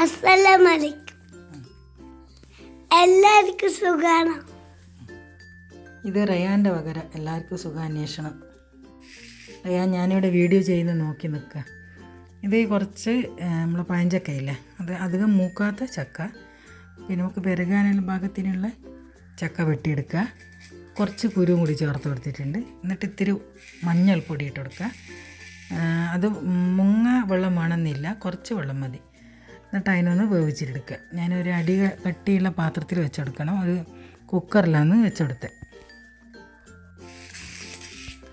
അസ്സലാമലൈക്കും. എല്ലാവർക്കും സുഖാണോ? ഇത് റയാന്റെ വകര എല്ലാവർക്കും സുഖാന്വേഷണം. റയാൻ ഞാനിവിടെ വീഡിയോ ചെയ്യുന്ന നോക്കി നിൽക്കുക ഇത് കുറച്ച് നമ്മളെ പഴഞ്ചക്കയില്ലേ? അത് അധികം മൂക്കാത്ത ചക്ക. പിന്നെ നമുക്ക് പെരുകാനുള്ള ഭാഗത്തിനുള്ള ചക്ക വെട്ടിയെടുക്കുക. കുറച്ച് കുരു കൂടി ചേർത്ത് കൊടുത്തിട്ടുണ്ട്. എന്നിട്ട് ഇത്തിരി മഞ്ഞൾപ്പൊടി ഇട്ട് കൊടുക്കുക. അത് മുങ്ങ വെള്ളം വേണമെന്നില്ല കുറച്ച് വെള്ളം മതി. എന്നിട്ട് അതിനൊന്ന് വേവിച്ചിട്ടെടുക്കുക. ഞാനൊരു അടി കട്ടിയുള്ള പാത്രത്തിൽ വെച്ചെടുക്കണം. ഒരു കുക്കറിലാണ് വെച്ചെടുത്തത്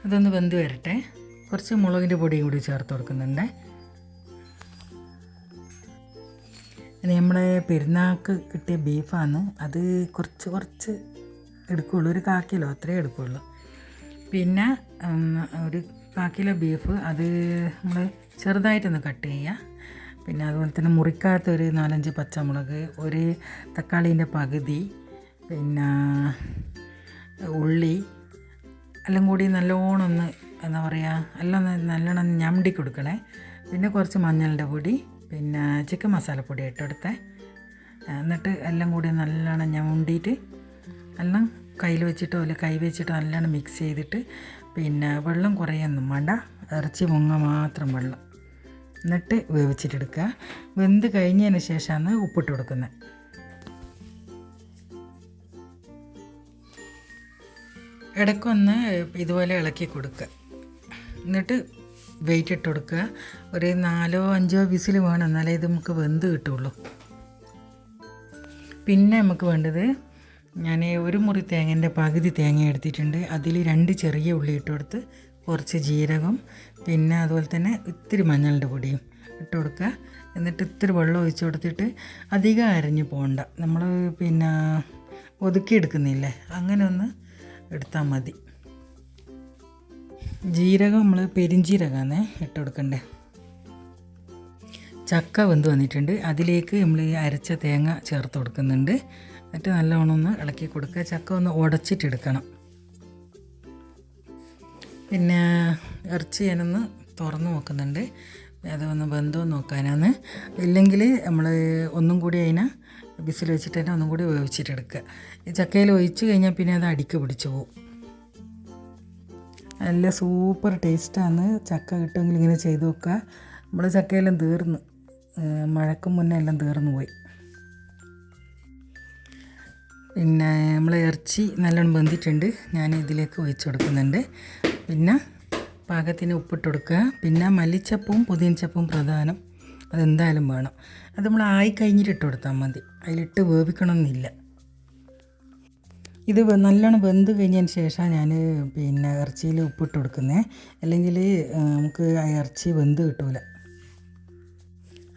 അതൊന്ന് വെന്ത് വരട്ടെ. കുറച്ച് മുളകിന്റെ പൊടിയും കൂടി ചേർത്ത് കൊടുക്കുന്നുണ്ട്. നമ്മളെ പെരുന്നാൾക്ക് കിട്ടിയ ബീഫാണ് അത് കുറച്ച് കുറച്ച് എടുക്കുകയുള്ളൂ ഒരു കാക്കിലോ കിലോ അത്രേ എടുക്കുകയുള്ളൂ പിന്നെ ഒരു കാക്കിലോ ബീഫ് അത് നമ്മൾ ചെറുതായിട്ടൊന്ന് കട്ട് ചെയ്യുക. പിന്നെ അതുപോലെ തന്നെ മുറിക്കാത്ത ഒരു നാലഞ്ച് പച്ചമുളക് ഒരു തക്കാളീന്റെ പകുതി പിന്നെ ഉള്ളി എല്ലാം കൂടി നല്ലോണം ഒന്ന് എന്താ പറയുക എല്ലാം നല്ലോണം ഞമ്മടി കൊടുക്കണേ. പിന്നെ കുറച്ച് മഞ്ഞളുടെ പൊടി പിന്നെ ചിക്കൻ മസാലപ്പൊടി ഇട്ടെടുത്തേ എന്നിട്ട് എല്ലാം കൂടി നല്ലോണം ഞമ്ണ്ടിയിട്ട് എല്ലാം കയ്യിൽ വെച്ചിട്ടോ അല്ലെങ്കിൽ കൈ വെച്ചിട്ടോ നല്ലോണം മിക്സ് ചെയ്തിട്ട് പിന്നെ വെള്ളം കുറേയൊന്നും വേണ്ട. ഇറച്ചി മുങ്ങ മാത്രം വെള്ളം. എന്നിട്ട് വേവിച്ചിട്ടെടുക്കുക. വെന്ത് കഴിഞ്ഞതിന് ശേഷമാണ് ഉപ്പിട്ട് കൊടുക്കുന്നത്. ഇടയ്ക്കൊന്ന് ഇതുപോലെ ഇളക്കി കൊടുക്കുക. എന്നിട്ട് വെയിറ്റ് ഇട്ട് കൊടുക്കുക. ഒരു നാലോ അഞ്ചോ വിസിൽ വേണം. എന്നാലേ ഇത് നമുക്ക് വെന്ത് കിട്ടുള്ളൂ. പിന്നെ നമുക്ക് വേണ്ടത് ഞാൻ ഒരു മുറി തേങ്ങന്റെ പകുതി തേങ്ങ എടുത്തിട്ടുണ്ട്. അതിൽ രണ്ട് ചെറിയ ഉള്ളി ഇട്ട് കൊടുത്ത് കുറച്ച് ജീരകം പിന്നെ അതുപോലെ തന്നെ ഇത്തിരി മഞ്ഞളുടെ പൊടിയും ഇട്ട് കൊടുക്കുക. എന്നിട്ട് ഇത്തിരി വെള്ളം ഒഴിച്ച് കൊടുത്തിട്ട് അധികം അരഞ്ഞു പോകണ്ട നമ്മൾ പിന്നെ ഒതുക്കിയെടുക്കുന്നില്ലേ? അങ്ങനെ ഒന്ന് എടുത്താൽ മതി. ജീരകം നമ്മൾ പെരിഞ്ജീരകമാണ് ഇട്ട് കൊടുക്കണ്ടേ? ചക്ക വെന്ത് വന്നിട്ടുണ്ട്. അതിലേക്ക് നമ്മൾ ഈ അരച്ച തേങ്ങ ചേർത്ത് കൊടുക്കുന്നുണ്ട്. എന്നിട്ട് നല്ലവണ്ണം ഒന്ന് ഇളക്കി കൊടുക്കുക. ചക്ക ഒന്ന് ഉടച്ചിട്ടെടുക്കണം പിന്നെ ഇറച്ചി ഞാനൊന്ന് തുറന്ന് നോക്കുന്നുണ്ട്. അതൊന്ന് ബന്ധം നോക്കാനാണ്. ഇല്ലെങ്കിൽ നമ്മൾ ഒന്നും കൂടി അതിനെ ബിസിൽ വെച്ചിട്ട് തന്നെ ഒന്നും കൂടി വേവിച്ചിട്ടെടുക്കുക ഈ ചക്കയിൽ ഒഴിച്ച് കഴിഞ്ഞാൽ പിന്നെ അത് അടിക്ക് പിടിച്ചു പോകും നല്ല സൂപ്പർ ടേസ്റ്റാണ്. ചക്ക കിട്ടുമെങ്കിൽ ഇങ്ങനെ ചെയ്ത് നോക്കുക. നമ്മൾ ചക്കയെല്ലാം തീർന്നു മഴക്ക് മുന്നേ എല്ലാം തീർന്നു പോയി. പിന്നെ നമ്മൾ ഇറച്ചി നല്ലോണം ബന്ധിട്ടുണ്ട് ഞാൻ ഇതിലേക്ക് ഒഴിച്ചു കൊടുക്കുന്നുണ്ട്. പിന്നെ പാകത്തിന് ഉപ്പിട്ട് കൊടുക്കുക. പിന്നെ മല്ലിച്ചപ്പവും പുതിയച്ചപ്പവും പ്രധാനം. അതെന്തായാലും വേണം. അത് നമ്മൾ ആയി കഴിഞ്ഞിട്ട് ഇട്ട് കൊടുത്താൽ മതി. അതിലിട്ട് വേവിക്കണമെന്നില്ല. ഇത് നല്ലോണം വെന്ത് കഴിഞ്ഞതിന് ശേഷം ഞാൻ പിന്നെ ഇറച്ചിയിൽ ഉപ്പിട്ട് കൊടുക്കുന്നത് അല്ലെങ്കിൽ നമുക്ക് ആ ഇറച്ചി വെന്ത് കിട്ടൂല.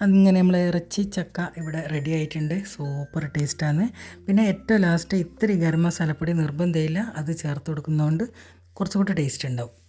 അങ്ങനെ നമ്മൾ ഇറച്ചി ചക്ക ഇവിടെ റെഡി ആയിട്ടുണ്ട്. സൂപ്പർ ടേസ്റ്റാണ് പിന്നെ ഏറ്റവും ലാസ്റ്റ് ഇത്തിരി ഗരം മസാലപ്പൊടി നിർബന്ധമില്ല. അത് ചേർത്ത് കൊടുക്കുന്നതുകൊണ്ട് കുറച്ചുകൂടി ടേസ്റ്റ് ഉണ്ടാവും.